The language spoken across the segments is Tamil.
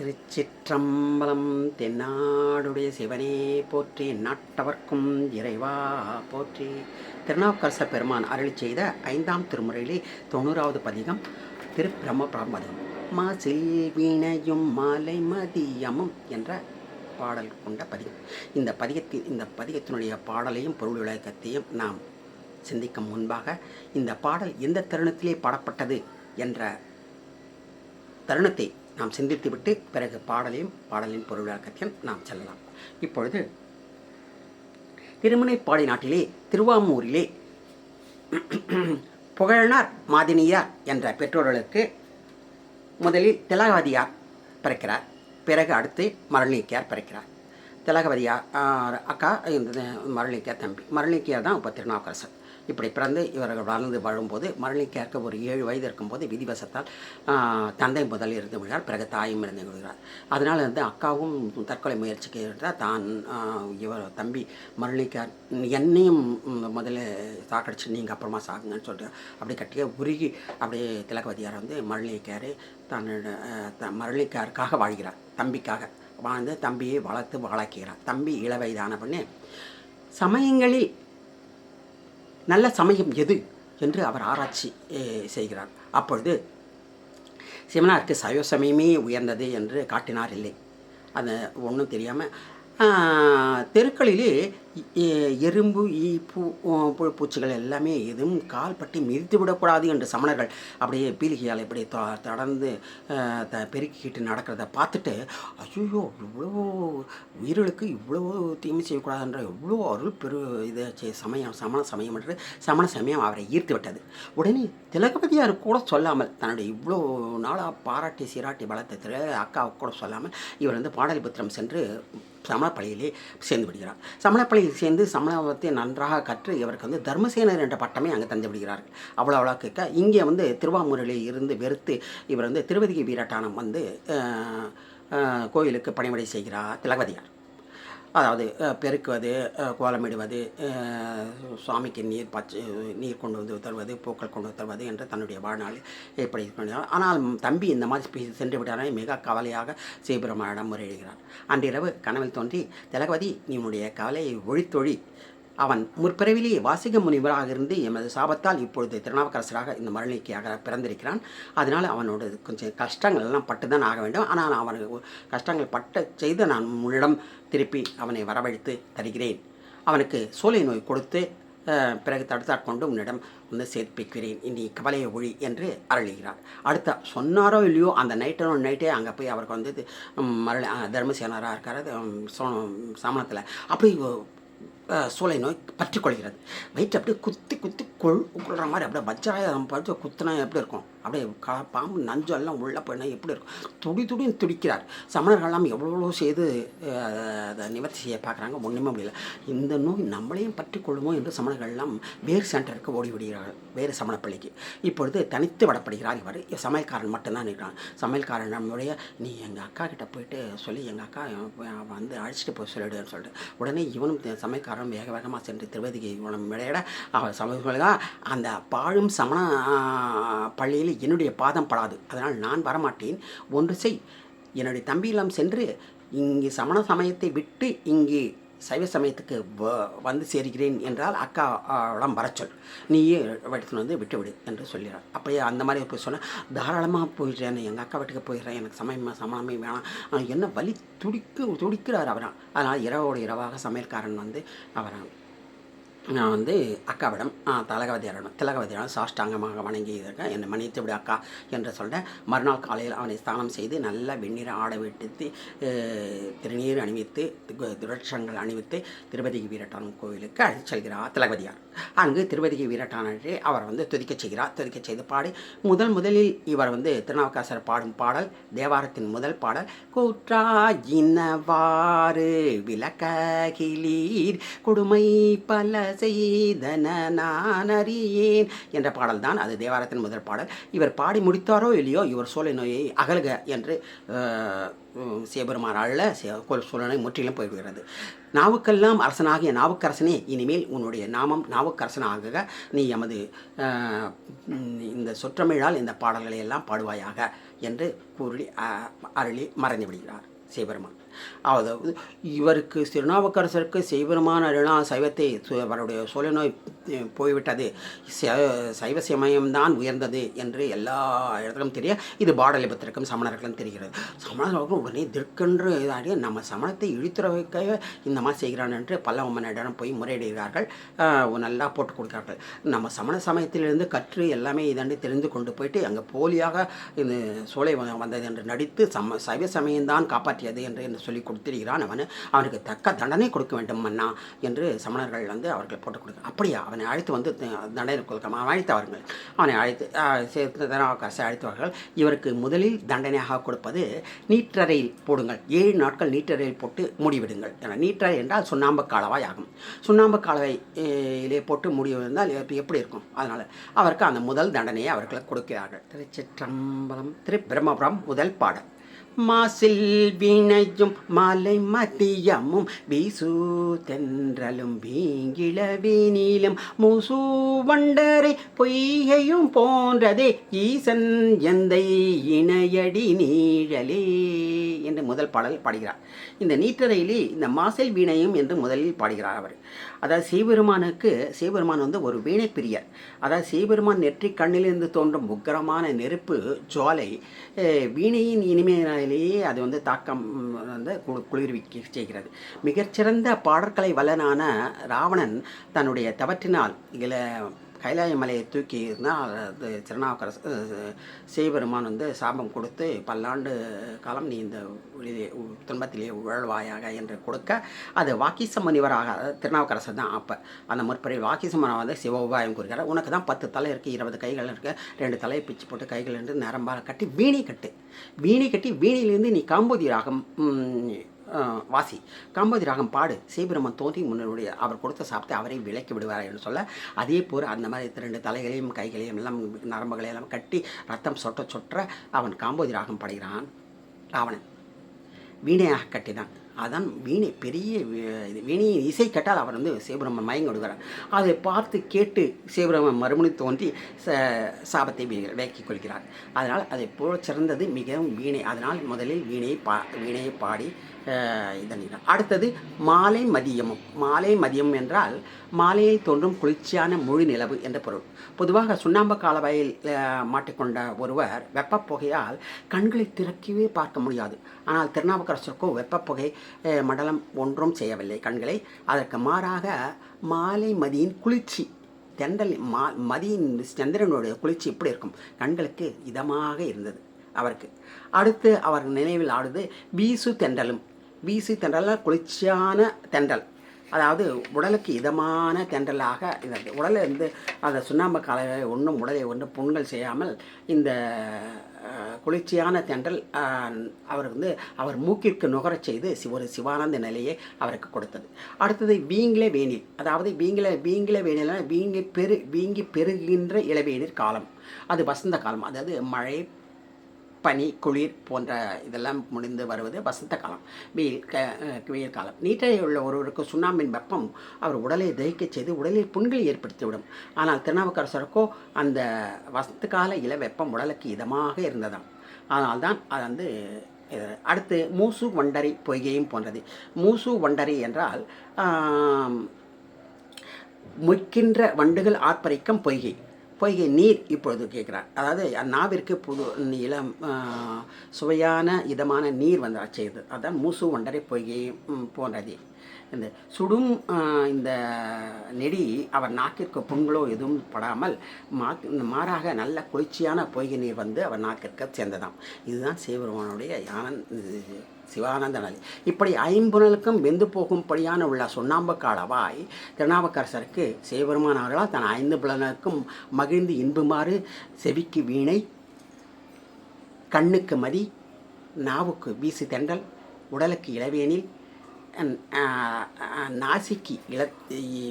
திருச்சிற்றம்பலம் தென்னாடுடைய சிவனே போற்றி நாட்டவர்க்கும் இறைவா போற்றி. திருநாவுக்கரச பெருமான் அருளி செய்த ஐந்தாம் திருமுறையிலே தொண்ணூறாவது பதிகம் திருப்பிரம பிராமதம் மாசில் வீணையும் மாலை மதியமும் என்ற பாடல் கொண்ட பதிகம். இந்த பதிகத்தின் இந்த பதிகத்தினுடைய பாடலையும் பொருள் விளக்கத்தையும் நாம் சிந்திக்கும் முன்பாக இந்த பாடல் எந்த தருணத்திலே பாடப்பட்டது என்ற தருணத்தை நாம் சிந்தித்துவிட்டு பிறகு பாடலையும் பாடலின் பொருளாக்கத்தையும் நாம் செல்லலாம். இப்பொழுது திருமுனைப்பாடி நாட்டிலே திருவாமூரிலே புகழனார் மாதினியார் என்ற பெற்றோர்களுக்கு முதலில் திலகவதியார் பிறக்கிறார். பிறகு அடுத்து மரளிக்கியார் பிறக்கிறார். திலகவதியார் அக்கா இந்த மரளிக்கியார் தம்பி. மரளிக்கியார் தான் இப்போ திருநாவுக்கரசர். இப்படி பிறந்து இவர்கள் வளர்ந்து வாழும்போது மரணிக்கேற்க ஒரு ஏழு வயது இருக்கும்போது விதிவசத்தால் தந்தை முதல் இருந்து விடுகிறார் பிறகு தாயும் இருந்து விடுகிறார் அதனால் வந்து அக்காவும் தற்கொலை முயற்சிக்கு இருந்தால் தான் இவர் தம்பி மரணிக்கார். என்னையும் முதல்ல சாக்கடிச்சு நீங்கள் அப்புறமா சாகுங்கன்னு சொல்லிட்டு அப்படி கட்டிய உருகி அப்படியே திலகவதியார் வந்து மரணிக்கார். தன்னோட மரளிக்காருக்காக த வாழ்கிறார் தம்பிக்காக. வாழ்ந்து தம்பியை வளர்த்து வளர்க்கிறார். தம்பி இளவயதான பண்ணே. சமயங்களில் நல்ல சமயம் எது என்று அவர் ஆராய்ச்சி செய்கிறார். அப்பொழுது சிவனாருக்கு சைவ சமயமே உயர்ந்தது என்று காட்டினார் இல்லை. அது ஒன்றும் தெரியாமல் தெருக்களிலே எறும்பு ஈ பூ புழு பூச்சிகள் எல்லாமே எதுவும் கால்பட்டு மிதித்து விடக்கூடாது என்று சமணர்கள் அப்படியே பீலிகையால் இப்படி தொ- தொடர்ந்து த பெருக்கிக்கிட்டு நடக்கிறத பார்த்துட்டு ஐயோ இவ்வளோ உயிர்களுக்கு இவ்வளோ தீமை செய்யக்கூடாதுன்ற எவ்வளோ அருள் பெரு இது செ- சமயம் சமண சமயம் என்று சமண சமயம் அவரை ஈர்த்து விட்டது. உடனே திலகபதியார் கூட சொல்லாமல் தன்னுடைய இவ்வளோ நாளாக பாராட்டி சீராட்டி வளர்த்த திரு அக்காவுக்கு கூட சொல்லாமல் இவர் வந்து பாடலிபுத்திரம் சென்று சமணப்பள்ளியிலே சேர்ந்து விடுகிறார். சமணப்பள்ளியில் சேர்ந்து சமணத்தை நன்றாக கற்று இவருக்கு வந்து தர்மசேனர் என்ற பட்டமே அங்கே தந்து விடுகிறார்கள் அவ்வளோ அவ்வளோ கேட்க இங்கே வந்து திருவாமூரில் இருந்து வெறுத்து இவர் வந்து திருவதிகை வீரட்டானம் வந்து கோயிலுக்கு பணிவிடை செய்கிறார் திலகவதியார். அதாவது பெருக்குவது கோலமிடுவது சுவாமிக்கு நீர் பச்சை நீர் கொண்டு வந்து தருவது பூக்கள் கொண்டு வந்து தருவது என்று தன்னுடைய வாழ்நாளில் இப்படி கொண்டார் ஆனால் தம்பி இந்த மாதிரி சென்று விட்டாரே மிக கவலையாக சிவபெருமானிடம் முறையிடுகிறார். அன்றிரவு கனவில் தோன்றி திலகவதி நீ உன்னுடைய கவலையை ஒழித்தொழி அவன் முற்பிறவிலேயே வாசிக முனிவராக இருந்து எமது சாபத்தால் இப்பொழுது திருநாவுக்கரசராக இந்த மரணிக்கையாக பிறந்திருக்கிறான். அதனால் அவனோட கொஞ்சம் கஷ்டங்கள் எல்லாம் பட்டு தான் ஆக வேண்டும். ஆனால் அவனுக்கு கஷ்டங்கள் பட்ட செய்து நான் உன்னிடம் திருப்பி அவனை வரவழைத்து தருகிறேன். அவனுக்கு சோலை நோய் கொடுத்து பிறகு தடுத்தாட்கொண்டு உன்னிடம் வந்து சேர்ப்பிக்கிறேன். இனி கவலையை ஒழி என்று அருளுகிறார். அடுத்த சொன்னாரோ இல்லையோ அந்த நைட்டோ நைட்டே அங்கே போய் அவருக்கு வந்து மரளி தர்மசேனராக இருக்கார் சோ சாமணத்தில் அப்படி சூளை நோய் பற்றி கொள்கிறது வயிற்று அப்படியே குத்தி குத்தி கொள் கொள்கிற மாதிரி அப்படியே வஜ்ராயம் பார்த்து குத்துனா எப்படி இருக்கும்? அப்படியே கா பாம்பு நஞ்சு எல்லாம் உள்ளே போயினா எப்படி இருக்கும்? துடி துடின்னு துடிக்கிறார். சமணர்கள்லாம் எவ்வளோ செய்து அதை நிவர்த்தி செய்ய பார்க்குறாங்க. ஒன்றுமே முடியல. இந்த நோய் நம்மளையும் பற்றி கொள்ளுமோ என்று சமணர்கள்லாம் வேறு சென்டருக்கு ஓடி விடுகிறார்கள். வேறு சமணப்பள்ளிக்கு. இப்பொழுது தனித்து விடப்படுகிறார் இவர். சமையல்காரன் மட்டும்தான் இருக்கிறான் சமையல்காரன் நம்முடைய நீ எங்கள் அக்கா கிட்ட போயிட்டு சொல்லி எங்கள் அக்கா வந்து அழைச்சிட்டு போய் சொல்லிடுன்னு சொல்லிட்டு. உடனே இவனும் சமையல்காரனும் வேக வேகமாக சென்று திருவதிக்கு இவனும் விளையாட அவன் சமையல்கா அந்த பாழும் சமண பள்ளியில் என்னுடைய பாதம் படாது. அதனால் நான் வரமாட்டேன். ஒன்று செய். என்னுடைய தம்பியெல்லாம் சென்று இங்கு சமண சமயத்தை விட்டு இங்கே சைவ சமயத்துக்கு வ- வந்து சேர்கிறேன் என்றால் அக்கா அவளம் சொல். நீயே எடுத்துன்னு வந்து விட்டுவிடு என்று சொல்லிடுறார் அப்படியே அந்த மாதிரி போய் சொன்னால் தாராளமாக போயிடுறேன் எங்கள் அக்கா வீட்டுக்கு போயிடுறேன் எனக்கு சமயமா சமணமே வேணாம். ஆனால் என்ன வலி துடிக்க துடிக்கிறார் அவரான் அதனால் இரவோடு இரவாக சமையல்காரன் வந்து அவரான் நான் வந்து அக்காவிடம் ஆ, தலகவதியாரிடம் திலகவதியாரிடம் சாஷ்டாங்கமாக வணங்கி இருக்கேன் என்னை மன்னித்து விடு அக்கா என்று சொல்ல மறுநாள் காலையில் அவனை ஸ்தானம் செய்து நல்ல வெந்நீரை ஆட விட்டுத்து திருநீர் அணிவித்து துரட்சங்கள் அணிவித்து திருப்பதிகை வீரட்டான் கோவிலுக்கு அழைத்து செல்கிறார் திலகவதியார். அங்கு திருப்பதிகை வீரட்டானரை அவர் வந்து துதிக்கச் செய்கிறார். துதிக்கச் செய்து பாடி முதல் முதலில் இவர் வந்து திருநாவுக்கரசர் பாடும் பாடல் தேவாரத்தின் முதல் பாடல் கூற்றாயினவாறு விளக்ககிலீர் கொடுமை பல செய்தன நான் அறியேன் என்ற பாடல் தான் அது தேவாரத்தின் முதல் பாடல். இவர் பாடி முடித்தாரோ இல்லையோ இவர் சோலை நோயை அகலுக என்று அஹ், சிவபெருமான் அள்ள சோழனை முற்றிலும் போய்விடுகிறது. நாவுக்கெல்லாம் அரசனாகிய நாவுக்கரசனே இனிமேல் உன்னுடைய நாமம் நாவுக்கரசனாக நீ எமது இந்த சொற்றமிழால் இந்த பாடல்களை எல்லாம் பாடுவாயாக என்று கூறி அருளி மறைந்து விடுகிறார் சிவபெருமான். அதாவது இவருக்கு திருநாவுக்கரசருக்கு சிவபெருமான் அருளா சைவத்தை சு- அவருடைய சோழ நோய் போய்விட்டது. ச- சைவ சமயம்தான் உயர்ந்தது என்று எல்லா இடத்துக்கும் தெரிய இது பாடலிபத்திற்கும் சமணர்களும் தெரிகிறது. சமணர்களுக்கும் உடனே திற்கென்று இதாடி நம்ம சமணத்தை இழுத்துற வைக்க இந்த மாதிரி செய்கிறான் என்று பல்லவமனிடம் போய் முறையிடுகிறார்கள். நல்லா போட்டு கொடுக்கிறார்கள். நம்ம சமண சமயத்திலிருந்து கற்று எல்லாமே இதாண்டி தெரிந்து கொண்டு போயிட்டு அங்கே போலியாக இந்த சோலை வந்தது என்று நடித்து சம சைவ சமயம்தான் காப்பாற்றியது என்று சொல்லி கொடுத்திருக்கிறான் அவன். அவனுக்கு தக்க தண்டனை கொடுக்க வேண்டும் அண்ணா என்று சமணர்கள் வந்து அவர்கள் போட்டு கொடுக்க அப்படியா? அவனை அழைத்து வந்து தண்டனை கொடுக்க அவன் அழைத்தவர்கள் அவனை அழைத்து சேர்த்து திருநாவுக்கரசை அழைத்தவர்கள் இவருக்கு முதலில் தண்டனையாக கொடுப்பது நீற்றறையில் போடுங்கள். ஏழு நாட்கள் நீற்றறையில் போட்டு மூடிவிடுங்கள். என. நீற்றறை என்றால் சுண்ணாம்பு காலவாய் ஆகும். சுண்ணாம்பு காலவை போட்டு முடிவிருந்தால் எப்படி இருக்கும்? அதனால் அவருக்கு அந்த முதல் தண்டனையை அவர்களுக்கு கொடுக்கிறார்கள். திருச்சிற்றம்பலம் திரு பிரம்மபுரம் முதல் பாடல். மாசில் வீணையும் மாலை மதியமும் வீசு தென்றலும் வீங்கிள வீணிலும் மூசு வண்டரை பொய்கையும் போன்றதே ஈசன் எந்தை இணையடி நீழலே என்று முதல் பாடல் பாடுகிறார். இந்த நீற்றறையிலே இந்த மாசில் வீணையும் என்று முதலில் பாடுகிறார் அவர். அதாவது சிவபெருமானுக்கு சிவபெருமான் வந்து ஒரு வீணை பிரியர் அதாவது சிவபெருமான் நெற்றி கண்ணிலிருந்து தோன்றும் உக்கரமான நெருப்பு ஜோலை வீணையின் இனிமையிலேயே அது வந்து தாக்கம் வந்து குளிர்விக்க செய்கிறது. மிகச்சிறந்த பாடற்கலை வல்லனான ராவணன் தன்னுடைய தவற்றினால் இதில் கைலாய மலையை தூக்கி இருந்தால் அது திருநாவுக்கரசு சிவபெருமான் வந்து சாபம் கொடுத்து பல்லாண்டு காலம் நீ இந்த துன்பத்திலேயே துன்பத்திலே உழல்வாயாக என்று கொடுக்க அது வாக்கிச முனிவராக திருநாவுக்கரசர் தான் அப்போ. அந்த முற்பரை வாக்கிச முனிவர் வந்து சிவ உபாயம் கூறுகிறார். உனக்கு தான் பத்து தலை இருக்குது இருபது கைகள் இருக்குது ரெண்டு தலையை பிச்சு போட்டு கைகள் இருந்து நரம்பால் கட்டி வீணை கட்டு. வீணை கட்டி வீணிலேருந்து நீ காம்போதி ராகம் வாசி. காம்போதி ராகம் பாடு. சீபிரமன் தோன்றி முன்னருடைய அவர் கொடுத்த சாப்பிட்டு அவரை விலக்கி விடுவார் என்று சொல்ல அதே போல் அந்த மாதிரி ரெண்டு தலைகளையும் கைகளையும் எல்லாம் நரம்புகளை எல்லாம் கட்டி ரத்தம் சொட்ட சொற்ற அவன் காம்போதி ராகம் பாடுகிறான். ராவணன். வீணையாக கட்டினான். அதான் வீணை பெரிய இது வீணையின் இசை கேட்டால் அவர் வந்து சிவபிரமன் மயங்கி விடுகிறார் அதை பார்த்து கேட்டு சிவபிரமன் மறுமணி தோன்றி ச சாபத்தை வீ- கொள்கிறார். அதனால் அதை போல சிறந்தது மிகவும் வீணை. அதனால் முதலில் வீணையை பா வீணையை பாடி இதனிடம் அடுத்தது மாலை மதியமும். மாலை மதியம் என்றால் மாலையை தோன்றும் குளிர்ச்சியான முழு நிலவு என்ற பொருள். பொதுவாக சுண்ணாம்பு காலவாயில் மாட்டிக்கொண்ட ஒருவர் வெப்பப்புகையால் கண்களை திறக்கவே பார்க்க முடியாது. ஆனால் திருநாவுக்கரசருக்கோ வெப்பப் புகை மண்டலம் ஒன்றும் செய்யவில்லை. கண்களை அதற்கு மாறாக மாலை மதியின் குளிர்ச்சி தென்றல் மா மதியின் சந்திரனுடைய குளிர்ச்சி எப்படி இருக்கும். கண்களுக்கு இதமாக இருந்தது அவருக்கு. அடுத்து அவர் நினைவில் ஆடுது வீசு தென்றலும். வீசி தென்றலாக குளிர்ச்சியான தென்றல். அதாவது உடலுக்கு இதமான தென்றலாக இது உடலை வந்து அந்த சுண்ணாம்பு காலையை ஒன்றும் உடலை ஒன்றும் புண்கள் செய்யாமல் இந்த குளிர்ச்சியான தென்றல் அவர் வந்து அவர் மூக்கிற்கு நுகரச் செய்து ஒரு சிவானந்த நிலையை அவருக்கு கொடுத்தது. அடுத்தது வீங்கிலே வேணில். அதாவது வீங்கில வீங்கில வேணில் வீங்கி பெரு வீங்கி பெருகின்ற இளவேநீர் காலம். அது வசந்த காலம். அதாவது மழை பனி குளிர் போன்ற இதெல்லாம் முடிந்து வருவது வசந்த காலம் வெயில் க வெயில் காலம். நீட்டை உள்ள ஒருவருக்கு சுண்ணாம்பின் வெப்பம் அவர் உடலை தகிக்கச் செய்து உடலில் புண்களை ஏற்படுத்திவிடும். ஆனால் திருநாவுக்கரசருக்கோ அந்த வசந்த கால இள வெப்பம் உடலுக்கு இதமாக இருந்ததாம். அதனால்தான் அது வந்து அடுத்து மூசு வண்டரி பொய்கையும் போன்றது. மூசு வண்டரி என்றால் மொய்க்கின்ற வண்டுகள் ஆர்ப்பரிக்கும் பொய்கை. பொய்கை நீர் இப்பொழுது கேட்குறார். அதாவது நாவிற்கு புது இளம் சுவையான இதமான நீர் வந்து செய்யுது அதான் மூசு ஒன்றரை பொய்கை ம், போன்றது. இந்த சுடும் இந்த நெடி அவர் நாக்கிற்கு புண்களோ எதுவும் படாமல் மா மாறாக நல்ல குளிர்ச்சியான பொய்கை நீர் வந்து அவர் நாக்கிற்கு சேர்ந்ததாம். இதுதான் சிவபெருமானுடைய யானன் சிவானந்த நதி. இப்படி ஐம்புணலுக்கும் வெந்து போகும்படியான உள்ள சுண்ணாம்பு காலவாய் திருநாவுக்கரசருக்கு சிவபெருமான் அவர்களால் தன் ஐந்து புலனுக்கும் மகிழ்ந்து இன்புமாறு செவிக்கு வீணை கண்ணுக்கு மதி நாவுக்கு வீசு தென்றல் உடலுக்கு இளவேனில் நாசிக்கு இள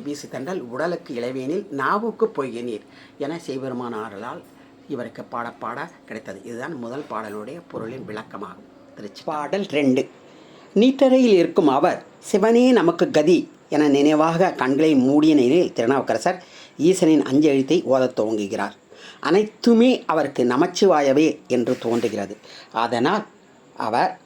வீசு தென்றல் உடலுக்கு இளவேனில் நாவுக்கு பொய்கை நீர் என சிவபெருமானார்களால் இவருக்கு பாட பாட கிடைத்தது. இதுதான் முதல் பாடலுடைய பொருளின் விளக்கமாகும். திருச்சி. பாடல் ரெண்டு. நீட்டறையில் இருக்கும் அவர் சிவனே நமக்கு கதி என நினைவாக கண்களை மூடிய நிலையில் திருநாவுக்கரசர் ஈசனின் அஞ்செழுத்தை ஓதத் துவங்குகிறார். அனைத்துமே அவருக்கு நமச்சிவாயவே என்று தோன்றுகிறது. அதனால் அவர்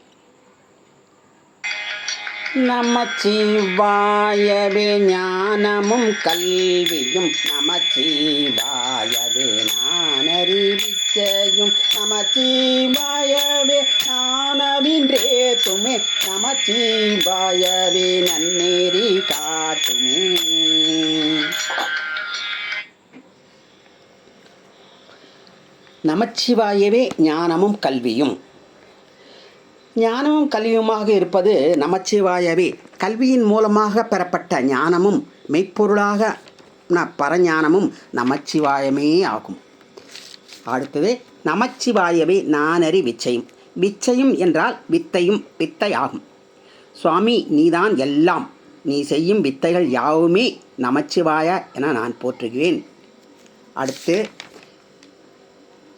நமச்சிவாயவே ஞானமும் கல்வியும். நமச்சிவாயவே நானறிவிச்சையும் நமச்சிவாயவே ஞானவின்றே துமே. நமச்சிவாயவே நன்னேறி காட்டுமே. நமச்சிவாயவே ஞானமும் கல்வியும். ஞானமும் கல்வியுமாக இருப்பது நமச்சிவாயவே. கல்வியின் மூலமாக பெறப்பட்ட ஞானமும் மெய்ப்பொருளாக பரஞானமும் நமச்சிவாயமே ஆகும். அடுத்தது நமச்சிவாயவே நானறி விச்சையும். விச்சையும் என்றால் வித்தையும் வித்தை ஆகும் சுவாமி நீதான் எல்லாம். நீ செய்யும் வித்தைகள் யாவுமே நமச்சிவாய என நான் போற்றுகிறேன். அடுத்து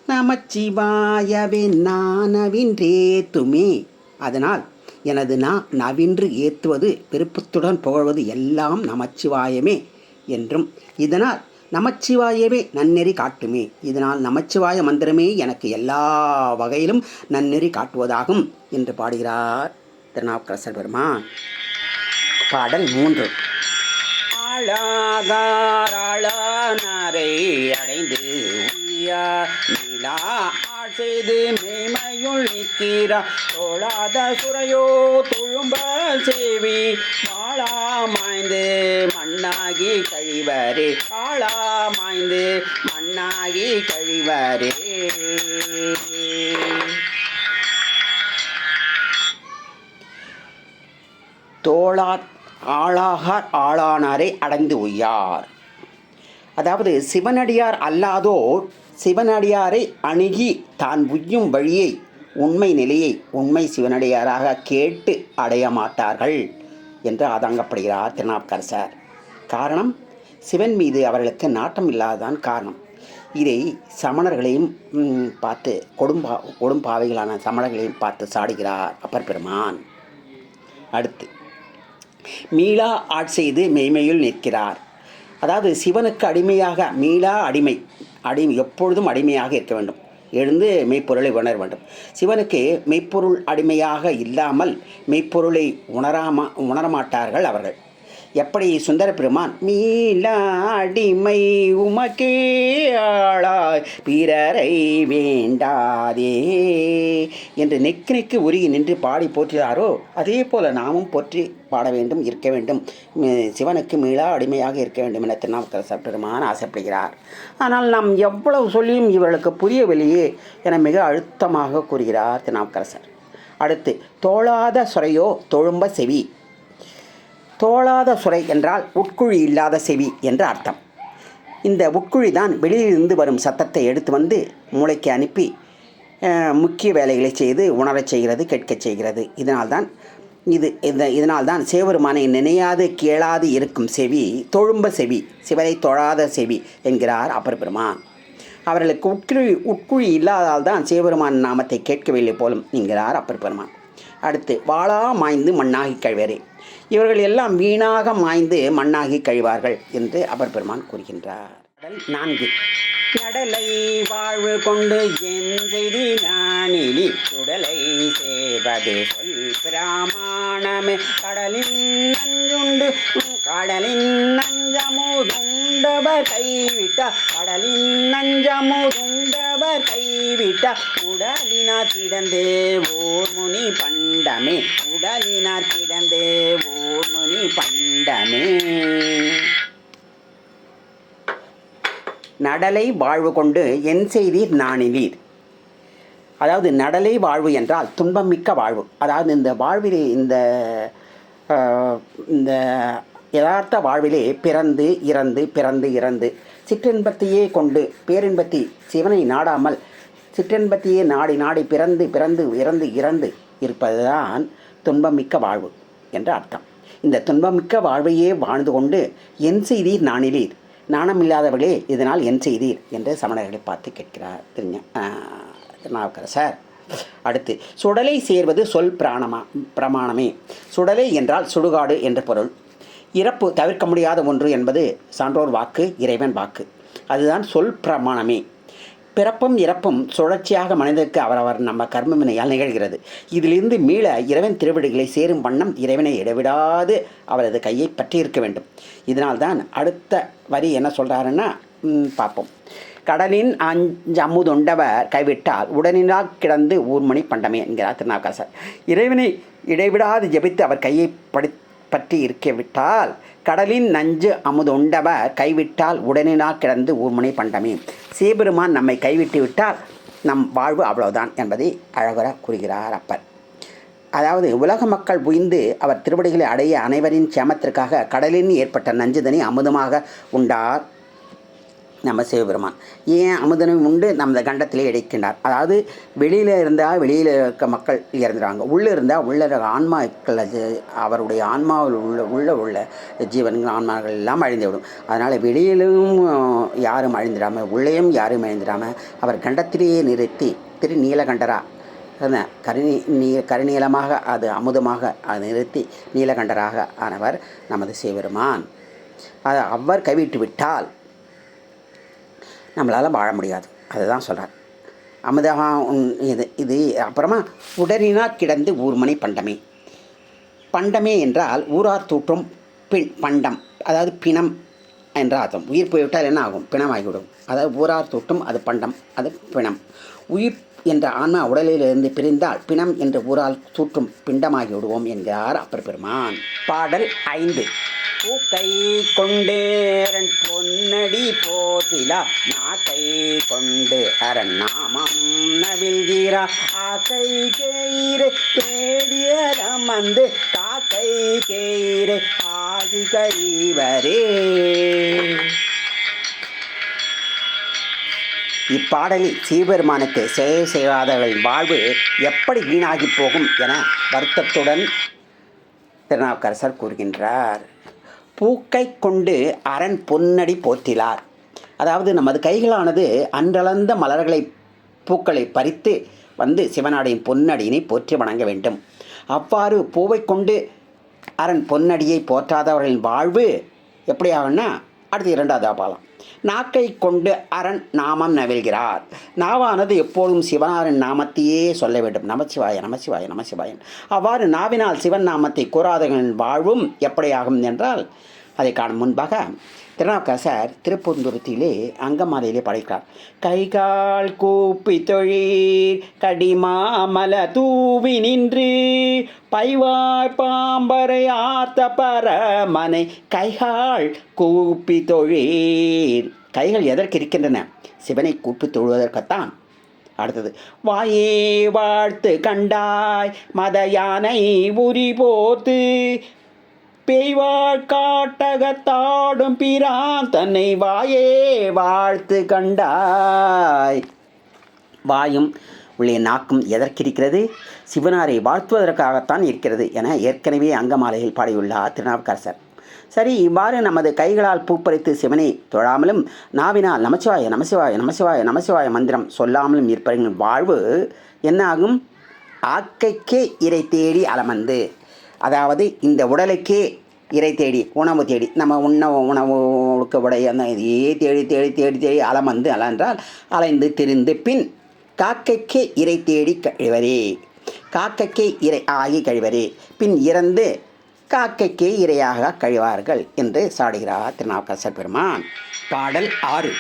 நமச்சிவாயவே நானவின்றேத்துமே அதனால் எனது நான் நவின்று ஏத்துவது விருப்பத்துடன் புகழ்வது எல்லாம் நமச்சிவாயமே என்றும் இதனால் நமச்சிவாயவே நன்னெறி காட்டுமே. இதனால் நமச்சிவாய மந்திரமே எனக்கு எல்லா வகையிலும் நன்னெறி காட்டுவதாகும் என்று பாடுகிறார் திருநாவுக்கரசர் பெருமான். பாடல் மூன்று. அழகாரழனாரை அடைந்து உய்யா செய்து மேமையுள் நிற்கிறா தோழாத சுரையோ துழும்ப சேவி. மாளா மாய்ந்து மண்ணாகி கழிவரே. ஆளா மாய்ந்து மண்ணாகி கழிவரே. தோழா ஆளாகார் ஆளானாரை அடைந்து உய்யார். அதாவது சிவனடியார் அல்லாதோர் சிவனடியாரை அணுகி தான் உய்யும் வழியை உண்மை நிலையை உண்மை சிவனடியாராக கேட்டு அடைய மாட்டார்கள் என்று ஆதங்கப்படுகிறார் திருநாவுக்கரசர். காரணம் சிவன் மீது அவர்களுக்கு நாட்டம் இல்லாததான் காரணம். இதை சமணர்களையும் பார்த்து கொடும்பா கொடும்பாவைகளான சமணர்களையும் பார்த்து சாடுகிறார் அப்பர் பெருமான். அடுத்து மீளா ஆட்செய்து மெய்மையுள் நிற்கிறார். அதாவது சிவனுக்கு அடிமையாக மீளா அடிமை. அடிமை எப்பொழுதும் அடிமையாக இருக்க வேண்டும். எழுந்து மெய்ப்பொருளை உணர வேண்டும். சிவனுக்கு மெய்ப்பொருள் அடிமையாக இல்லாமல் மெய்ப்பொருளை உணராம உணரமாட்டார்கள் அவர்கள். எப்படி சுந்தர பெருமான்? மீளா அடிமை உமக்கே ஆளாய் பிறரை வேண்டாதே என்று நெக்கு நெக்கு உருகி நின்று பாடி போற்றினாரோ அதே போல நாமும் போற்றி பாட வேண்டும் இருக்க வேண்டும். சிவனுக்கு மீளா அடிமையாக இருக்க வேண்டும் என திருநாவுக்கரசர் பெருமான் ஆசைப்படுகிறார். ஆனால் நாம் எவ்வளவு சொல்லியும் இவர்களுக்கு புரியவில்லையே என மிக அழுத்தமாக கூறுகிறார் திருநாவுக்கரசர். அடுத்து தோளாத சுரையோ தொழும்ப செவி தோளாத சுரை என்றால் உட்குழி இல்லாத செவி என்று அர்த்தம். இந்த உட்குழி தான் வெளியிலிருந்து வரும் சத்தத்தை எடுத்து வந்து மூளைக்கு அனுப்பி முக்கிய வேலைகளை செய்து உணரச் செய்கிறது கேட்கச் செய்கிறது. இதனால்தான் இது இந்த இதனால்தான் சேவருமானை நினையாது கேளாது இருக்கும் செவி தொழும்ப செவி சிவரை தொழாத செவி என்கிறார் அப்பர் பெருமான் அவர்களுக்கு உட்குழி உட்குழி இல்லாதால் தான் சிவபெருமான் நாமத்தை கேட்கவில்லை போலும் என்கிறார் அப்பர் பெருமான் அடுத்து வாளா மாய்ந்து மண்ணாகி கழிவரே. இவர்கள் எல்லாம் வீணாக மாய்ந்து மண்ணாகி கழிவார்கள் என்று அவர் பெருமான் கூறுகின்றார். நான்கு. கடலை வாழ்வு கொண்டு என் செய்தி நானிலி சுடலை சேவது சொல் பிராமாணமே. கடலின் நஞ்சுண்டு கடலின் நஞ்சமுதுண்டவர் கைவிட்ட கடலின் நஞ்சமுதுண்டவர் கைவிட்டார் உடலினார் கிடந்தே ஓர் முனி பண்டமே. உடலினார் கிடந்தே ஓர் முனி பண்டமே. நடலை வாழ்வு கொண்டு என் செய்தீர் நாணிலீர். அதாவது நடலை வாழ்வு என்றால் துன்பமிக்க வாழ்வு. அதாவது இந்த வாழ்விலே இந்த ஆஹ், இந்த யதார்த்த வாழ்விலே பிறந்து இறந்து பிறந்து இறந்து சிற்றென்பத்தையே கொண்டு பேரின்பத்தை சிவனை நாடாமல் சிற்றென்பத்தையே நாடி நாடி பிறந்து பிறந்து இறந்து இறந்து இருப்பதுதான் துன்பமிக்க வாழ்வு என்ற அர்த்தம். இந்த துன்பமிக்க வாழ்வையே வாழ்ந்து கொண்டு என் செய்தீர் நாணிலீர் நாணமில்லாதவர்களே இதனால் என் செய்தீர் என்று சமணர்களை பார்த்து கேட்கிறார். திருஞ ஆஹ், திருநாவுக்கரசர். அடுத்து சுடலை சேர்வது சொல் பிராணமா பிரமாணமே. சுடலை என்றால் சுடுகாடு என்ற பொருள். இறப்பு தவிர்க்க முடியாத ஒன்று என்பது சான்றோர் வாக்கு இறைவன் வாக்கு. அதுதான் சொல் பிரமாணமே. பிறப்பும் இறப்பும் சுழற்சியாக மனிதனுக்கு அவரவர் நம்ம கர்மவினையால் நிகழ்கிறது. இதிலிருந்து மீள இறைவன் திருவிடுகளை சேரும் வண்ணம் இறைவனை இடைவிடாது அவரது கையை பற்றி இருக்க வேண்டும். இதனால்தான் அடுத்த வரி என்ன சொல்கிறாருன்னா பார்ப்போம். கடலின் அஞ்சு அமுதுண்டவர் கைவிட்டால் உடனினால் கிடந்து ஊர்மணி பண்டமே என்கிறார் திருநாவுக்கரசர். இறைவனை இடைவிடாது ஜெபித்து அவர் கையை படி பற்றி இருக்க விட்டால் கடலின் நஞ்சு அமுதுண்டவர் கைவிட்டால் உடனே கிடந்து ஊர்மணி பண்டமே. சிவபெருமான் நம்மை கைவிட்டு விட்டால் நம் வாழ்வு அவ்வளவுதான் என்பதை அழகர கூறுகிறார் அப்பர். அதாவது உலக மக்கள் புய்ந்து அவர் திருவடிகளை அடைய அனைவரின் சேமத்திற்காக கடலின் ஏற்பட்ட நஞ்சுதனை அமுதமாக உண்டார் நம்ம சிவபெருமான். ஏன் அமுதனம் உண்டு? நம்ம கண்டத்திலே இடைக்கின்றார். அதாவது வெளியில் இருந்தால் வெளியில் இருக்க மக்கள் இறந்துடுறாங்க உள்ளே இருந்தால் உள்ள இருக்க ஆன்மாக்கள் அவருடைய ஆன்மாவில் உள்ள உள்ள உள்ள ஜீவன்கள் ஆன்மாக்கள் எல்லாம் அழிந்துவிடும் அதனால் வெளியிலும் யாரும் அழிந்துடாமல் உள்ளேயும் யாரும் அழிந்துடாமல் அவர் கண்டத்திலேயே நிறுத்தி திரு நீலகண்டரா கருணி நீ கருநீளமாக அது அமுதமாக அது நிறுத்தி நீலகண்டராக ஆனவர் நமது சிவபெருமான். அவர் கைவிட்டு விட்டால் நம்மளால் வாழ முடியாது. அதுதான் சொல்கிறார் அமுதமாக உன்- இது இது அப்புறமா உடனினார் கிடந்து ஊர்மனை பண்டமே. பண்டமே என்றால் ஊரார் தூற்றும் பின் பண்டம் அதாவது பிணம் என்ற அர்த்தம். உயிர் போய்விட்டால் என்ன ஆகும்? பிணமாகிவிடும். அதாவது ஊரார் தூற்றும் அது பண்டம் அது பிணம். உயிர் என்ற ஆன்மா உடலிலிருந்து பிரிந்தால் பிணம் என்ற ஊரால் தூற்றும் பிண்டமாகி விடுவோம் என்கிறார் அப்பர் பெருமான் பாடல் ஐந்து. பூக்கை கொண்டேரன் பொன்னடி போதிலா நாக்கை கொண்டு அரண் நாமம் நவிழ்கிறா. ஆக்கை கேயிறு தேடியரம் வந்து காக்கை கேயிறு ஆதி கைவரே இப்பாடலில் சீபெருமானுக்கு சேவை செய்யாதவர்களின் வாழ்வு எப்படி வீணாகி போகும் என வருத்தத்துடன் திருநாவுக்கரசர் கூறுகின்றார். பூக்கை கொண்டு அரண் பொன்னடி போற்றிலார். அதாவது நமது கைகளானது அன்றளந்த மலர்களை பூக்களை பறித்து வந்து சிவனாடியின் பொன்னடியினை போற்றி வணங்க வேண்டும். அவ்வாறு பூவை கொண்டு அரண் பொன்னடியை போற்றாதவர்களின் வாழ்வு எப்படியாகனா அடுத்து இரண்டாவது பாலம் நாக்கை கொண்டு அரண் நாமம் நவிழ்கிறார். நாவானது எப்போதும் சிவனாரின் நாமத்தையே சொல்ல வேண்டும். நமச்சிவாய நமசிவாய நமசிவாயன் அவ்வாறு நாவினால் சிவன் நாமத்தை கூறாதவர்களின் வாழ்வும் எப்படியாகும் என்றால் அதை காணும் முன்பாக திருநாவுக்கரசர் திருப்பொந்துருத்திலே அங்கமாலையிலே படைக்கிறார். கைகால் கூப்பி தொழில் கடிமாமல தூவி நின்று பைவாய் பாம்பரை ஆத்த பரமனை கைகால் கூப்பி தொழில் கைகள் எதற்கு இருக்கின்றன? சிவனை கூப்பி தொழுவதற்குத்தான். அடுத்தது வாயே வாழ்த்து கண்டாய் மத யானை உரி போத்து பேய்வாழ் காட்டகத்தாடும் பிரான் தன்னை வாயே வாழ்த்து கண்டாய். வாயும் உள்ளே நாக்கும் எதற்கிருக்கிறது? சிவனாரை வாழ்த்துவதற்காகத்தான் இருக்கிறது என ஏற்கனவே அங்கமாலையில் பாடியுள்ளார் திருநாவுக்கரசர். சரி இவ்வாறு நமது கைகளால் பூப்பறித்து சிவனை தொழாமலும் நாவினால் நமசிவாய நமசிவாய நமசிவாய நமசிவாய மந்திரம் சொல்லாமலும் இருப்பவர்களின் வாழ்வு என்ன ஆகும் ஆக்கைக்கே இறை தேடி அலமந்து. அதாவது இந்த உடலுக்கே இறை தேடி உணவு தேடி நம்ம உண்ண உணவுக்கு உடைய அந்த இதையே தேடி தேடி தேடி தேடி அலமந்து அலன்றால் அலைந்து திரிந்து பின் காக்கைக்கே இறை தேடி கழிவரே. காக்கைக்கே இறை ஆகி கழிவரே. பின் இறந்து காக்கைக்கே இரையாக கழிவார்கள் என்று சாடுகிறார் திருநாவுக்கரசர் பெருமான். பாடல் ஆறு.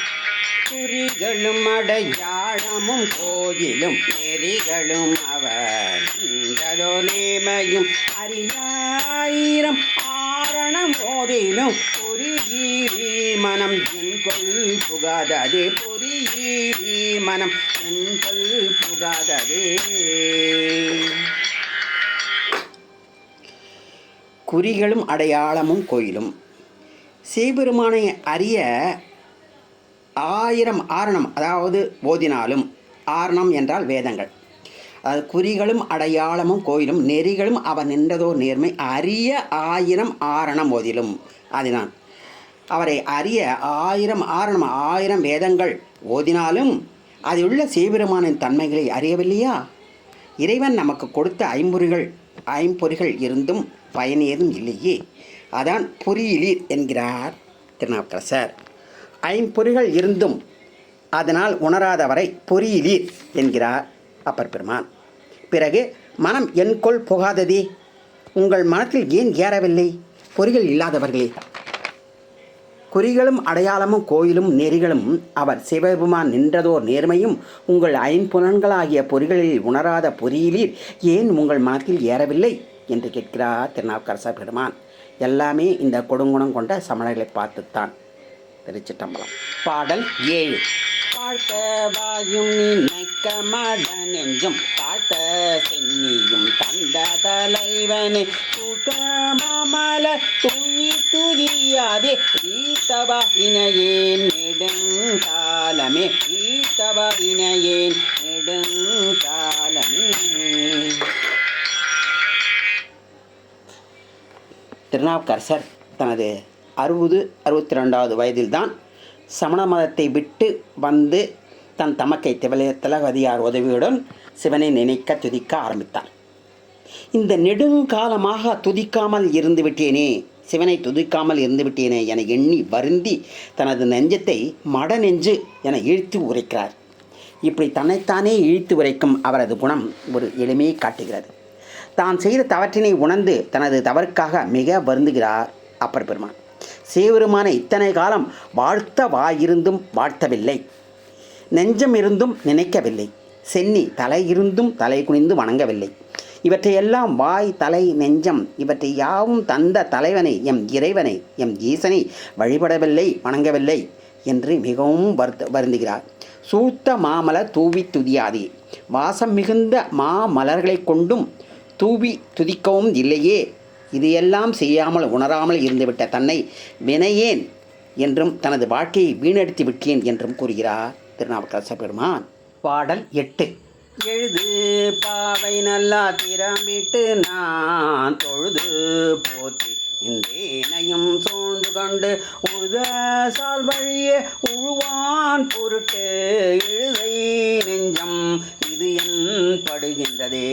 குறிகளும் அடையாளமும் கோயிலும் நெறிகளும் அவர். இந்ததோ நேமையும் அறியாயிரம் ஆரணம் போதிலும் பொறியீரி மனம் என் கொள் புகாதது பொறியீரி மனம் என் கொள் புகாதது. குறிகளும் அடையாளமும் கோயிலும். சிவபெருமானை அறிய ஆயிரம் ஆரணம் அதாவது ஓதினாலும் ஆரணம் என்றால் வேதங்கள். அதாவது குறிகளும் அடையாளமும் கோயிலும் நெறிகளும் அவன் நின்றதோர் நேர்மை அரிய ஆயிரம் ஆரணம் ஓதிலும் அதுதான். அவரை அறிய ஆயிரம் ஆரணம் ஆயிரம் வேதங்கள் ஓதினாலும் அதில் உள்ள சிவபெருமானின் தன்மைகளை அறியவில்லையா? இறைவன் நமக்கு கொடுத்த ஐம்பொறிகள் ஐம்பொறிகள் இருந்தும் பயனேதும் இல்லையே. அதான் புரியலீர் என்கிறார் திருநாவுக்கரசர். ஐம்பொறிகள் இருந்தும் அதனால் உணராதவரை பொறியிலீர் என்கிறார் அப்பர் பெருமான். பிறகு மனம் என்கொள் புகாததே உங்கள் மனத்தில் ஏன் ஏறவில்லை? பொறிகள் இல்லாதவர்களே. குறிகளும் அடையாளமும் கோயிலும் நெறிகளும் அவர் சிவபெருமான் நின்றதோர் நேர்மையும் உங்கள் ஐம்புலன்களாகிய பொறிகளில் உணராத பொறியிலீர் ஏன் உங்கள் மனத்தில் ஏறவில்லை? என்று கேட்கிறார் திருநாவுக்கரச பெருமான். எல்லாமே இந்த கொடுங்குணம் கொண்ட சமணர்களை பார்த்துத்தான். திருச்சிட்டம்பலம். பாடல் ஏழு. வாழ்த்த வாயும் நினைக்க மாட நெஞ்சும் தாழ்த்த சென்னியும் தந்த தலைவனே. கூட்ட மாமல துணி துதியாதே. ஈத்தவா இணையேன் நெடுங்காலமே. ஈத்தவா இணையேன் நெடுங்காலமே. திருநாவுக்கரசர் தனது அறுபது அறுபத்தி ரெண்டாவது வயதில்தான் சமண மதத்தை விட்டு வந்து தன் தமக்கை திவல திலகதியார் உதவியுடன் சிவனை நினைக்க துதிக்க ஆரம்பித்தார் இந்த நெடுங்காலமாக துதிக்காமல் இருந்து விட்டேனே சிவனை துதிக்காமல் இருந்துவிட்டேனே என எண்ணி வருந்தி தனது நெஞ்சத்தை மட நெஞ்சு என இழுத்து உரைக்கிறார். இப்படி தன்னைத்தானே இழுத்து உரைக்கும் அவரது குணம் ஒரு எளிமையை காட்டுகிறது. தான் செய்த தவற்றினை உணர்ந்து தனது தவறுக்காக மிக வருந்துகிறார் அப்பர் பெருமான். சிவபெருமானை இத்தனை காலம் வாழ்த்த வாயிருந்தும் வாழ்த்தவில்லை. நெஞ்சம் இருந்தும் நினைக்கவில்லை. சென்னி தலை இருந்தும் தலை குனிந்து வணங்கவில்லை. இவற்றையெல்லாம் வாய் தலை நெஞ்சம் இவற்றை யாவும் தந்த தலைவனை எம் இறைவனை எம் ஈசனை வழிபடவில்லை வணங்கவில்லை என்று மிகவும் வருத்த வருந்துகிறார். சூத்த மாமல தூவி துதியாதே. வாசம் மிகுந்த மாமலர்களைக் கொண்டும் தூவி துதிக்கவும் இல்லையே இது எல்லாம் செய்யாமல் உணராமல் இருந்துவிட்ட தன்னை வினையேன் என்றும் தனது வாழ்க்கையை வீணடித்து விட்டேன் என்றும் கூறுகிறார் திருநாவுக்கரச பெருமான். பாடல் எட்டு. எழுது பாவை நல்லா திறமிட்டு நான் தொழுது போத்தி இன்றேனையும் சூழ்ந்து கொண்டு உழுத சால் வழியே உழுவான் பொருட்டு எழுதை நெஞ்சம் இது என் படுகின்றதே.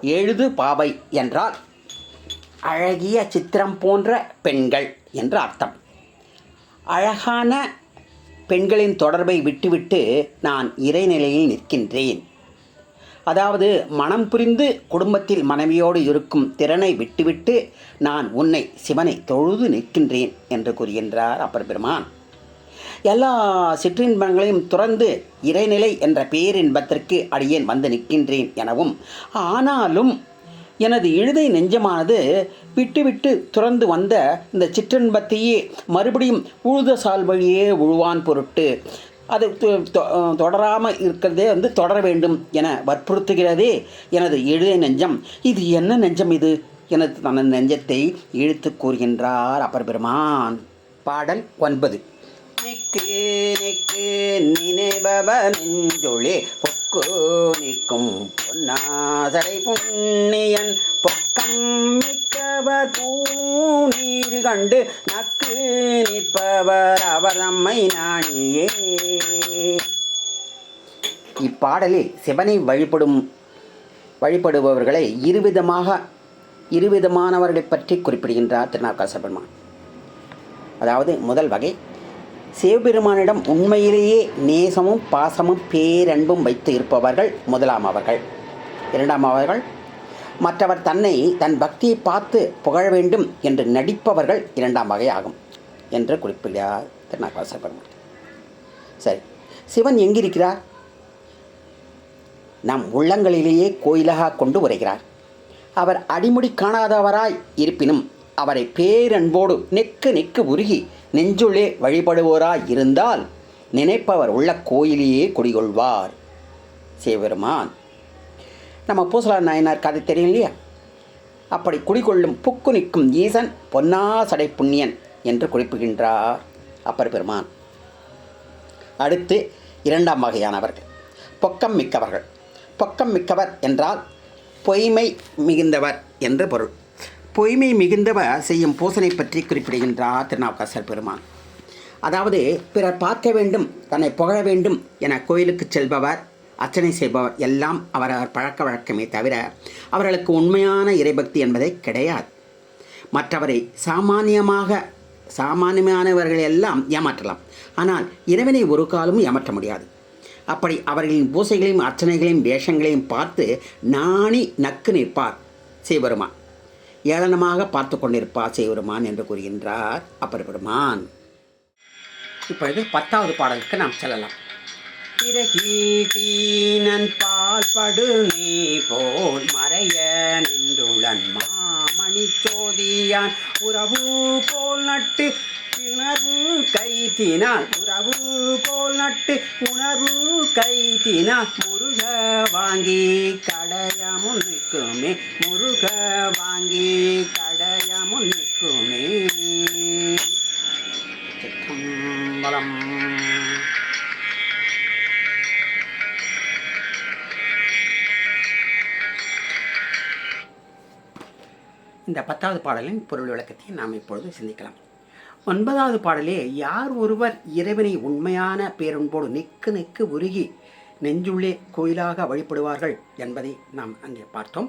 எழுது பாவை என்றால் அழகிய சித்திரம் போன்ற பெண்கள் என்ற அர்த்தம். அழகான பெண்களின் தொடர்பை விட்டுவிட்டு நான் இறைநிலையில் நிற்கின்றேன். அதாவது மனம் புரிந்து குடும்பத்தில் மனைவியோடு இருக்கும் திறனை விட்டுவிட்டு நான் உன்னை சிவனை தொழுது நிற்கின்றேன் என்று கூறுகின்றார் அப்பர் பெருமான். எல்லா சிற்றின்பங்களையும் துறந்து இறைநிலை என்ற பேரின்பத்திற்கு அடியேன் வந்து நிற்கின்றேன் எனவும் ஆனாலும் எனது இழுதை நெஞ்சமானது விட்டுவிட்டு துறந்து வந்த இந்த சிற்றின்பத்தையே மறுபடியும் உழுத சால் வழியே உழுவான் பொருட்டு அது தொடராமல் இருக்கிறதே வந்து தொடர வேண்டும் என வற்புறுத்துகிறதே எனது இழுதை நெஞ்சம். இது என்ன நெஞ்சம் இது? எனது தனது நெஞ்சத்தை இழுத்து கூறுகின்றார் அப்பர் பெருமான். பாடல் ஒன்பது. நிக்கு நிக்கு நினைபவ நெஞ்சொழே பொக்கு நிற்கும் பொன்னாசரை புண்ணியன் பொக்கம் மிக்கவர் பூநீர் கண்டு நக்கு நிற்பவர் அவர் நம்மை நாணியே இப்பாடலில் சிவனை வழிபடும் வழிபடுபவர்களை இருவிதமாக இருவிதமானவர்களை பற்றி குறிப்பிடுகின்றார் திருநாக்கா பெருமான். அதாவது முதல் வகை சிவபெருமானிடம் உண்மையிலேயே நேசமும் பாசமும் பேரன்பும் வைத்து இருப்பவர்கள் முதலாம் அவர்கள். இரண்டாம் அவர்கள் மற்றவர் தன்னை தன் பக்தியை பார்த்து புகழ வேண்டும் என்று நடிப்பவர்கள் இரண்டாம் வகை ஆகும் என்று குறிப்பிடுகிறார் திருநாக்கவாச சரி சிவன் எங்கிருக்கிறார்? நம் உள்ளங்களிலேயே கோயிலாக கொண்டு வருகிறார். அவர் அடிமுடி காணாதவராய் இருப்பினும் அவரை பேரன்போடு நெக்கு நெக்கு உருகி நெஞ்சுள்ளே வழிபடுவோராய் இருந்தால் நினைப்பவர் உள்ள கோயிலேயே குடிகொள்வார். சிவபெருமான். நம்ம பூசலா நாயனார் கதை தெரியும் இல்லையா? அப்படி குடிகொள்ளும் புக்கு நிற்கும் ஈசன் பொன்னாசடை புண்ணியன் என்று குறிப்புகின்றார் அப்பர் பெருமான். அடுத்து இரண்டாம் வகையானவர்கள். பொக்கம் மிக்கவர்கள். பொக்கம் மிக்கவர் என்றால் பொய்மை மிகுந்தவர் என்று பொருள். பொய்மை மிகுந்தவர் செய்யும் பூசனை பற்றி குறிப்பிடுகின்றார் திருநாவுக்கரசர் பெருமான். அதாவது பிறர் பார்க்க வேண்டும் தன்னை புகழ வேண்டும் என கோயிலுக்கு செல்பவர் அர்ச்சனை செய்பவர் எல்லாம் அவரவர் பழக்க வழக்கமே தவிர அவர்களுக்கு உண்மையான இறைபக்தி என்பதை கிடையாது. மற்றவரை சாமானியமாக சாமானியமானவர்கள் எல்லாம் ஏமாற்றலாம். ஆனால் இறைவனை ஒரு காலமும் ஏமாற்ற முடியாது. அப்படி அவர்களின் பூசைகளையும் அர்ச்சனைகளையும் வேஷங்களையும் பார்த்து நாணி நக்கு நிற்பார் சிவபெருமான் ஏளனமாக பார்த்து கொண்டிருப்பா செய்வருமான் என்று கூறுகின்றார். அப்பர் பெருமான். இப்பொழுது பத்தாவது பாடலுக்கு நாம் செல்லலாம். பிறகீனன் பால் படு நீ போல் மறைய நின்றுளன் மாமணி சோதியான். உறவு போல் நட்டு உணர்வு கைத்தினால் உறவு போல் நட்டு உணர்வு கைத்தினால் முருக வாங்கி கடைய நிற்குமே. முருக வாங்கி கடையமுன் நிற்குமே. சிற்றம்பலம். இந்த பத்தாவது பாடலின் பொருள் விளக்கத்தை நாம் இப்பொழுது சிந்திக்கலாம். ஒன்பதாவது பாடலே யார் ஒருவர் இறைவனை உண்மையான பேரன்போடு நெக்கு நெக்கு உருகி நெஞ்சுள்ளே கோயிலாக வழிபடுவார்கள் என்பதை நாம் அங்கே பார்த்தோம்.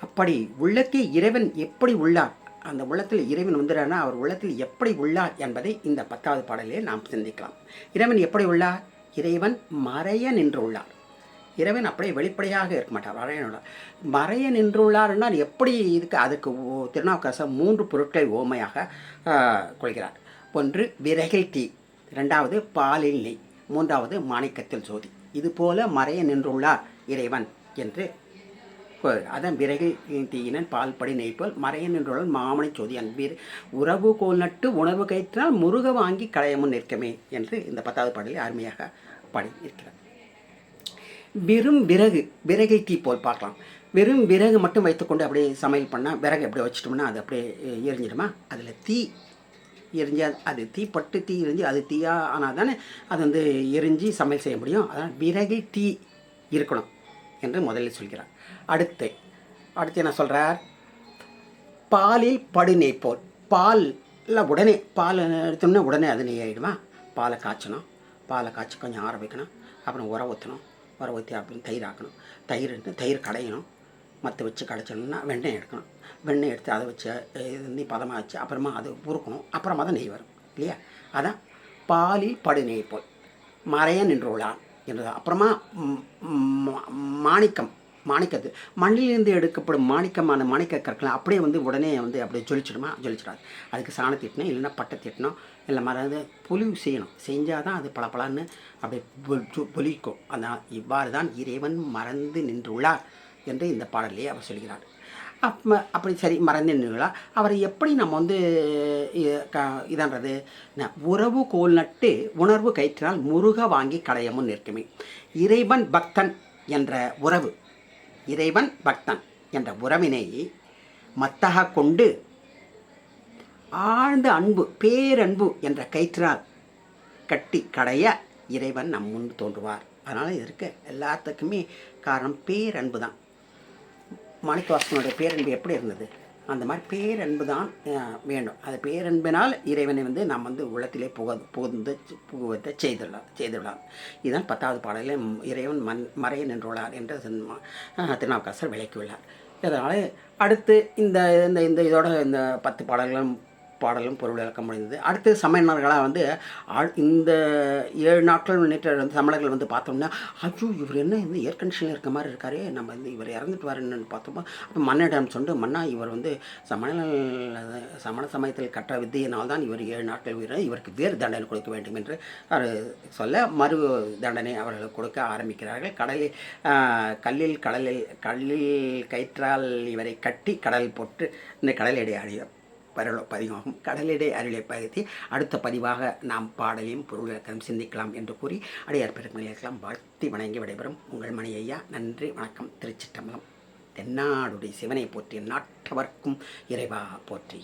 அப்படி உள்ளத்தில் இறைவன் எப்படி உள்ளார்? அந்த உள்ளத்தில் இறைவன் வந்துடுறார்னா அவர் உள்ளத்தில் எப்படி உள்ளார் என்பதை இந்த பத்தாவது பாடலிலே நாம் சிந்திக்கலாம். இறைவன் எப்படி உள்ளார்? இறைவன் மறைய நின்று உள்ளார். இறைவன் அப்படியே வெளிப்படையாக இருக்க மாட்டார் மறையனுள்ளார் மறைய நின்றுள்ளார்னால் எப்படி இதுக்கு அதுக்கு ஓ- திருநாவுக்கரசர் மூன்று பொருட்களை ஓமையாக கொள்கிறார். ஒன்று விறகில் தீ ரெண்டாவது பாலில் நெய். மூன்றாவது மாணிக்கத்தில் ஜோதி இதுபோல மறைய நின்றுள்ளார் இறைவன் என்று அதான் விறகில் தீயினன் பால் படி நெய்ப்போல் மறைய நின்றுள்ளார் மாமனை சோதி. அன்பீர் உறவு கோல் நட்டு உணர்வு கயிற்றினால் முருக வாங்கி களையமுன் நிற்கமே என்று இந்த பத்தாவது பாடலில் அருமையாக பாடி இருக்கிறார் வெறும் விறகு விறகை தீ போல் பார்க்கலாம். வெறும் விறகு மட்டும் வைத்துக்கொண்டு அப்படியே சமையல் பண்ணால் விறகு அப்படியே வச்சிட்டோம்னா அது அப்படியே எரிஞ்சிடுமா? அதில் தீ எரிஞ்சா அது தீப்பட்டு தீ எரிஞ்சு அது தீயா ஆனால் தானே அது வந்து எரிஞ்சு சமையல் செய்ய முடியும். அதனால் விறகை தீ இருக்கணும் என்று முதலில் சொல்கிறார். அடுத்து அடுத்து என்ன சொல்கிறார் பாலில் படுநே நெய் போல் பாலில் உடனே பால் எடுத்தோம்னா உடனே அது நெய் ஆகிடுமா பாலை காய்ச்சணும். பாலை காய்ச்சி கொஞ்சம் ஆற வைக்கணும். அப்புறம் உர ஊற்றணும் உர ஊற்றி அப்புறம் தயிர் ஆக்கணும். தயிர் எடுத்து தயிர் கடையணும். மற்ற வச்சு கடைச்சணும்னா வெண்ணெய் எடுக்கணும். வெண்ணெய் எடுத்து அதை வச்சு இது வந்து பதமாக வச்சு அப்புறமா அது உருக்கணும். அப்புறமா தான் நெய் வரும். இல்லையா? அதான் பாலில் படு நெய் போல் மறைய நின்றுள்ளான் என்றது அப்புறமா மாணிக்கம். மாணிக்கத்து மண்ணிலிருந்து எடுக்கப்படும் மாணிக்கமான மாணிக்க கற்களை அப்படியே வந்து உடனே வந்து அப்படியே ஜொலிச்சிடுமா? ஜொலிச்சிடாது. அதுக்கு சாணம் தீட்டணும் இல்லைன்னா பட்டை தீட்டணும் இல்லை மறந்து பொலிவு செய்யணும். செஞ்சால் தான் அது பளபளன்னு அப்படியே பொலிக்கும். அதான் இவ்வாறு தான் இறைவன் மறந்து நின்றுள்ளார் என்று இந்த பாடலையே அவர் சொல்கிறார். அப்ப அப்படி சரி மறந்து நின்றுள்ளா அவரை எப்படி நம்ம வந்து க- இதான்றது? உறவு கோல் நட்டு உணர்வு கயிற்றினால் முருக வாங்கி கடையமும் நிற்குமே. இறைவன் பக்தன் என்ற உறவு. இறைவன் பக்தன் என்ற உறவினை மத்தக கொண்டு ஆழ்ந்த அன்பு பேரன்பு என்ற கயிற்றால் கட்டி கடைய இறைவன் நம் முன் தோன்றுவார். அதனால் இதற்கு எல்லாத்துக்குமே காரணம் பேரன்பு தான் மாணிக்கவாசனுடைய பேரன்பு எப்படி இருந்தது? அந்த மாதிரி பேரன்பு தான் வேண்டும். அது பேரன்பினால் இறைவனை வந்து நாம் வந்து உள்ளத்திலே புக புகுந்து புகுவத்தை செய்துள்ளார் செய்துள்ளார் இதுதான் பத்தாவது பாடலில் இறைவன் மண் மறைய நின்றுள்ளார் என்று திருநாவுக்கரசர் விளக்கியுள்ளார். இதனால் அடுத்து இந்த இந்த இந்த இதோட இந்த பத்து பாடல்களும் பாடலும் பொருள் விளக்க முடிந்தது அடுத்து சமயனர்களாக வந்து இந்த ஏழு நாட்கள் நேற்று வந்து தமிழர்கள் வந்து பார்த்தோம்னா ஐயோ இவர் என்ன இந்த ஏர் கண்டிஷனில் இருக்க மாதிரி இருக்காரு நம்ம வந்து இவர் இறந்துட்டு வரணுன்னு பார்த்தோமோ? அப்போ மன்னிடம் சொண்டு மன்னா இவர் வந்து சமண சமண சமயத்தில் கற்ற வித்தியினால் தான் இவர் ஏழு நாட்கள் உயிர் இவருக்கு வேறு தண்டனை கொடுக்க வேண்டும் என்று அவர் சொல்ல மறு தண்டனை அவர்கள் கொடுக்க ஆரம்பிக்கிறார்கள். கடலில் கல்லில் கடலில் கல்லில் கயிற்றால் இவரை கட்டி கடல் போட்டு இந்த கடலடி அழிய பதிவாகும் கடலிடை அருளை பகுதி அடுத்த பதிவாக நாம் பாடலையும் பொருள் இலக்கணம் சிந்திக்கலாம் என்று கூறி அடையார் பெருமலையெல்லாம் வாழ்த்தி வணங்கி விடைபெறும் உங்கள் மணி ஐயா. நன்றி வணக்கம். திருச்சிட்டம்பலம் தென்னாடுடைய சிவனை போற்றி நாட்டவர்க்கும் இறைவா போற்றி.